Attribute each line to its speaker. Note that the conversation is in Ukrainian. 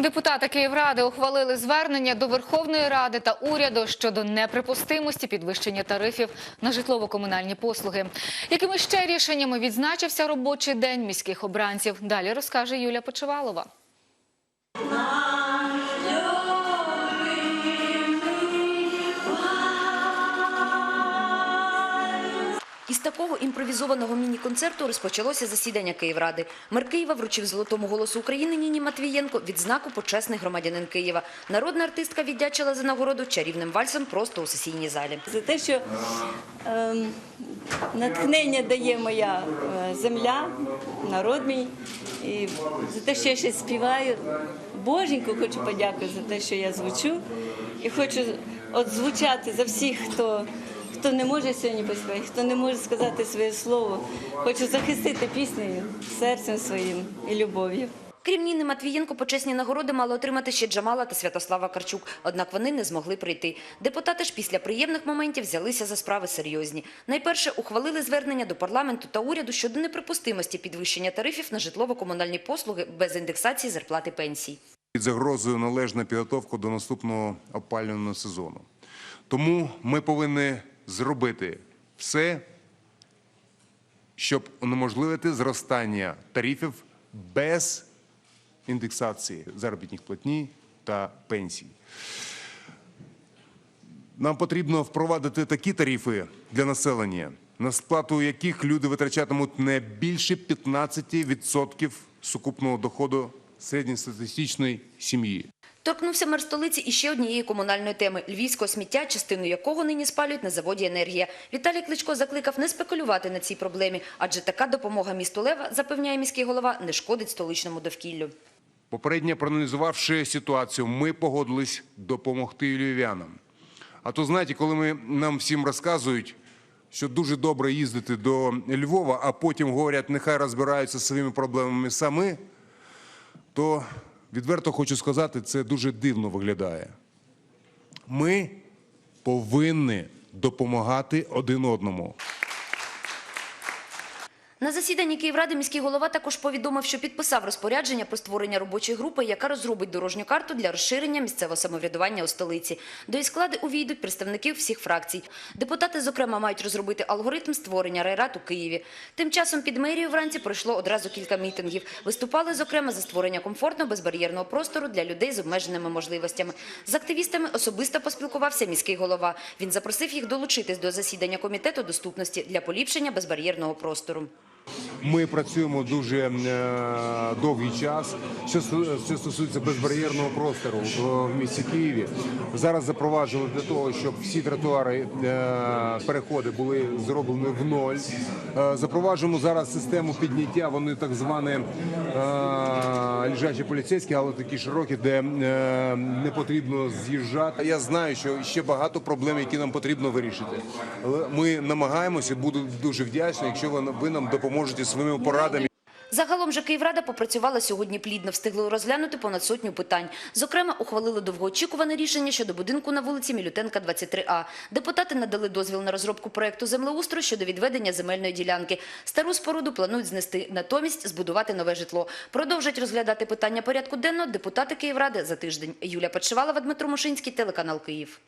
Speaker 1: Депутати Київради ухвалили звернення до Верховної Ради та уряду щодо неприпустимості підвищення тарифів на житлово-комунальні послуги. Якими ще рішеннями відзначився робочий день міських обранців? Далі розкаже Юля Почивалова.
Speaker 2: Із такого імпровізованого міні-концерту розпочалося засідання Київради. Мер Києва вручив золотому голосу України Ніні Матвієнко відзнаку почесний громадянин Києва. Народна артистка віддячила за нагороду чарівним вальсом просто у сесійній залі.
Speaker 3: за те, що ем, натхнення дає моя е, земля, народ мій, і за те, що я ще співаю. Боженьку хочу подякувати за те, що я звучу, і хочу от звучати за всіх, хто. Хто не може сьогодні поспівати, хто не може сказати своє слово, хочу захистити піснею, серцем своїм і любов'ю.
Speaker 2: Крім Ніни Матвієнко, почесні нагороди мали отримати ще Джамала та Святослава Карчук, однак вони не змогли прийти. Депутати ж після приємних моментів взялися за справи серйозні. Найперше ухвалили звернення до парламенту та уряду щодо неприпустимості підвищення тарифів на житлово-комунальні послуги без індексації зарплати пенсій.
Speaker 4: під загрозою належна підготовка до наступного опалювального сезону. Тому ми повинні зробити все, щоб унеможливити зростання тарифів без індексації заробітних платні та пенсій. Нам потрібно впровадити такі тарифи для населення, на сплату яких люди витрачатимуть не більше 15% сукупного доходу середньостатистичної сім'ї.
Speaker 2: Торкнувся мер столиці і ще однієї комунальної теми – львівського сміття, частину якого нині спалюють на заводі «Енергія». Віталій Кличко закликав не спекулювати на цій проблемі, адже така допомога місту Лева, запевняє міський голова, не шкодить столичному довкіллю.
Speaker 4: Попередньо проаналізувавши ситуацію, ми погодились допомогти львів'янам. А то, знаєте, коли ми, нам всім розказують, що дуже добре їздити до Львова, а потім говорять, нехай розбираються своїми проблемами самі, то відверто хочу сказати, це дуже дивно виглядає. Ми повинні допомагати один одному.
Speaker 2: На засіданні Київради міський голова також повідомив, що підписав розпорядження про створення робочої групи, яка розробить дорожню карту для розширення місцевого самоврядування у столиці. До її складу увійдуть представники всіх фракцій. Депутати, зокрема, мають розробити алгоритм створення райрад у Києві. Тим часом під мерією вранці пройшло одразу кілька мітингів. Виступали, зокрема, за створення комфортного безбар'єрного простору для людей з обмеженими можливостями. З активістами особисто поспілкувався міський голова. Він запросив їх долучитись до засідання комітету доступності для поліпшення безбар'єрного простору.
Speaker 4: Ми працюємо дуже е, довгий час. Що, стосується безбар'єрного простору в, місті Києві, зараз запроваджували для того, щоб всі тротуари, е, переходи були зроблені в ноль. Е, запроваджуємо зараз систему підняття. Вони так звані е, лежачі поліцейські, але такі широкі, де е, не потрібно з'їжджати. Я знаю, що ще багато проблем, які нам потрібно вирішити. Ми намагаємося, буду дуже вдячний, якщо ви нам допоможете своїми порадами.
Speaker 2: Загалом же Київрада попрацювала сьогодні плідно, встигли розглянути понад сотню питань. Зокрема, ухвалили довгоочікуване рішення щодо будинку на вулиці Мілютенка, 23А. Депутати надали дозвіл на розробку проекту землеустрою щодо відведення земельної ділянки. Стару споруду планують знести, натомість збудувати нове житло. Продовжать розглядати питання порядку денного депутати Київради за тиждень. Юлія Подшивалова, Дмитро Мушинський, телеканал Київ.